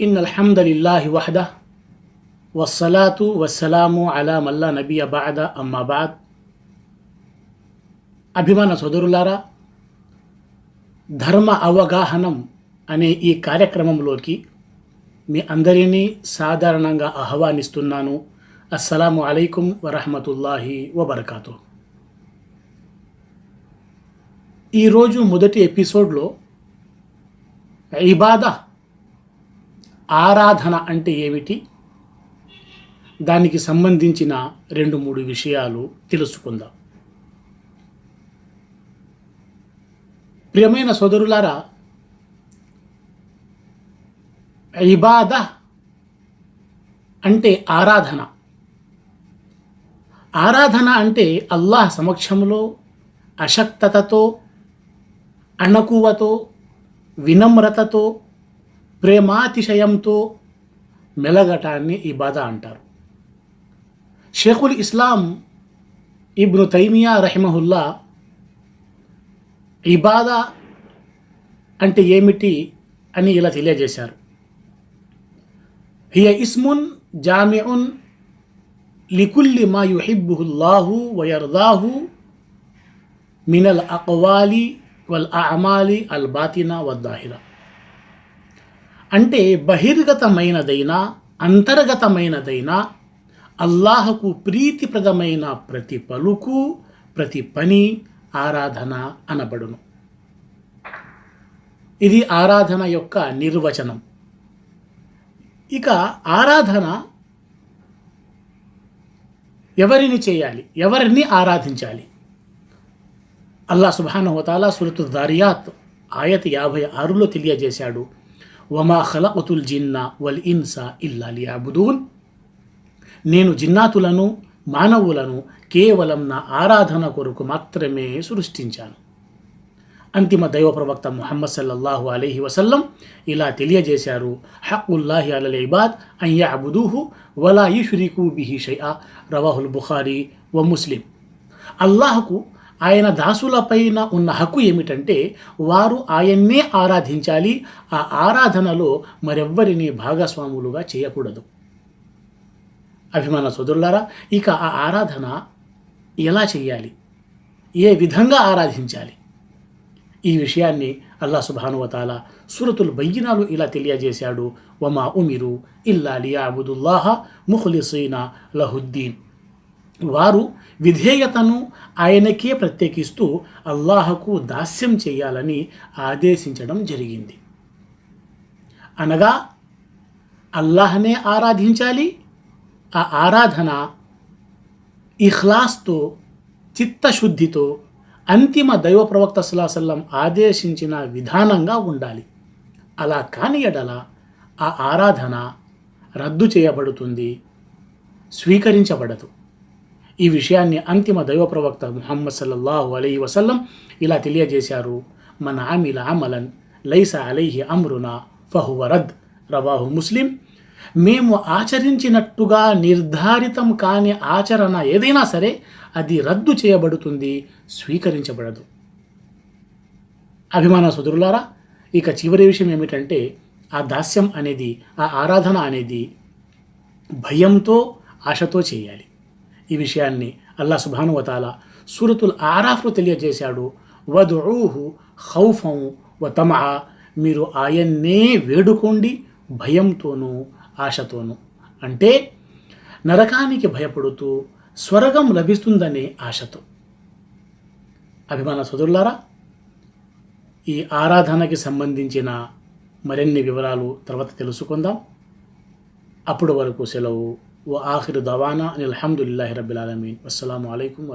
In అల్హమ్దులిల్లాహి వహద. వస్సలాతు వస్సలాము అలా మల్లా నబీ అబాద అమ్మాబాద్ అభిమాన సోదరులారా ధర్మ అవగాహనం అనే ఈ కార్యక్రమంలోకి మీ అందరినీ సాధారణంగా ఆహ్వానిస్తున్నాను. అస్సలాము అలైకుం వరహమతుల్లాహి వబర్కాతు ఈరోజు మొదటి ఎపిసోడ్లో ఇబాదా ఆరాధన అంటే ఏమిటి? దానికి సంబంధించిన రెండు మూడు విషయాలు తెలుసుకుందాం. ప్రియమైన సోదరులారా ఇబాద అంటే ఆరాధన. ఆరాధన అంటే అల్లాహ్ సమక్షంలో అశక్తతతో అణకువతో వినమ్రతతో ప్రేమాతిశయంతో మెలగటాన్ని ఇబాద అంటారు. షేఖుల్ ఇస్లాం ఇబ్ను తైమియా రహిమహుల్లా ఇబాదా అంటే ఏమిటి అని ఇలా తెలియజేశారు. హియ ఇస్మున్ జామిఉన్ లికుల్లి మా యుహిబ్బుహుల్లాహు వయర్దాహు మినల్ అక్వాలి వల్ అమాలి అల్ బాతినా వద్దాహిరా. అంటే బహిర్గతమైనదైనా అంతర్గతమైనదైనా అల్లాహకు ప్రీతిప్రదమైన ప్రతి పలుకు ప్రతి పని ఆరాధన అనబడును. ఇది ఆరాధన యొక్క నిర్వచనం. ఇక ఆరాధన ఎవరిని చేయాలి? ఎవరిని ఆరాధించాలి? అల్లా సుబానహోతాలా సురతు దారియాత్ ఆయత యాభై ఆరులో తెలియజేశాడు. వమా ఖలకుతుల్ జిన్నా వల్ ఇన్సా ఇల్లా లియాబుదూన్. నేను జిన్నాతులను మానవులను కేవలం నా ఆరాధన కొరకు మాత్రమే సృష్టించాను. అంతిమ దైవ ప్రవక్త ముహమ్మద్ సల్లల్లాహు అలీహి వసల్లం ఇలా తెలియజేశారు హక్కుల్లాహి అలల్ ఇబాద్ అయ్యా అబుదూహు వలా యుషురికు బిహి షయా రవాహుల్ బుఖారీ వ ముస్లిం. అల్లాహకు ఆయన దాసులపైన ఉన్న హక్కు ఏమిటంటే వారు ఆయన్నే ఆరాధించాలి. ఆ ఆరాధనలో మరెవ్వరిని భాగస్వాములుగా చేయకూడదు. అభిమాన సోదరులారా ఇక ఆ ఆరాధన ఎలా చేయాలి? ఏ విధంగా ఆరాధించాలి? ఈ విషయాన్ని అల్లా సుభానువతాల సురతుల్ బయ్యినాలు ఇలా తెలియజేశాడు. వమా ఉమిరు ఇల్లా లియాబుదుల్లాహ ముఖలిసైన లహుద్దీన్. వారు విధేయతను ఆయనకే ప్రత్యేకిస్తూ అల్లాహకు దాస్యం చేయాలని ఆదేశించడం జరిగింది. అనగా అల్లాహనే ఆరాధించాలి ఆ ఆరాధన ఇఖ్లాస్తో చిత్తశుద్ధితో అంతిమ దైవ ప్రవక్త సుల్లాసల్లం ఆదేశించిన విధానంగా ఉండాలి. అలా కాని ఎడల ఆ ఆరాధన రద్దు చేయబడుతుంది స్వీకరించబడదు. ఈ విషయాన్ని అంతిమ దైవ ప్రవక్త ముహమ్మద్ సల్లల్లాహు అలీ వసల్లం ఇలా తెలియజేశారు. మన ఆమిల అమలన్ లైస అలైహి అమ్రునా ఫహువరద్ రవాహు ముస్లిం. మేము ఆచరించినట్టుగా నిర్ధారితం కాని ఆచరణ ఏదైనా సరే అది రద్దు చేయబడుతుంది స్వీకరించబడదు. అభిమాన సుదురులారా ఇక చివరి విషయం ఏమిటంటే ఆ దాస్యం అనేది ఆ ఆరాధన అనేది భయంతో ఆశతో చేయాలి. ఈ విషయాన్ని అల్లా సుభానువతాల సూరతుల్ ఆరాఫ్లో తెలియజేశాడు. వదుహు హౌఫం వ మీరు ఆయన్నే వేడుకోండి భయంతోనూ ఆశతోనూ. అంటే నరకానికి భయపడుతూ స్వర్గం లభిస్తుందనే ఆశతో. అభిమాన సోదరులారా ఈ ఆరాధనకి సంబంధించిన మరిన్ని వివరాలు తర్వాత తెలుసుకుందాం. అప్పటి వరకు సెలవు. وآخر دعوانا أن الحمد لله رب العالمين. والسلام عليكم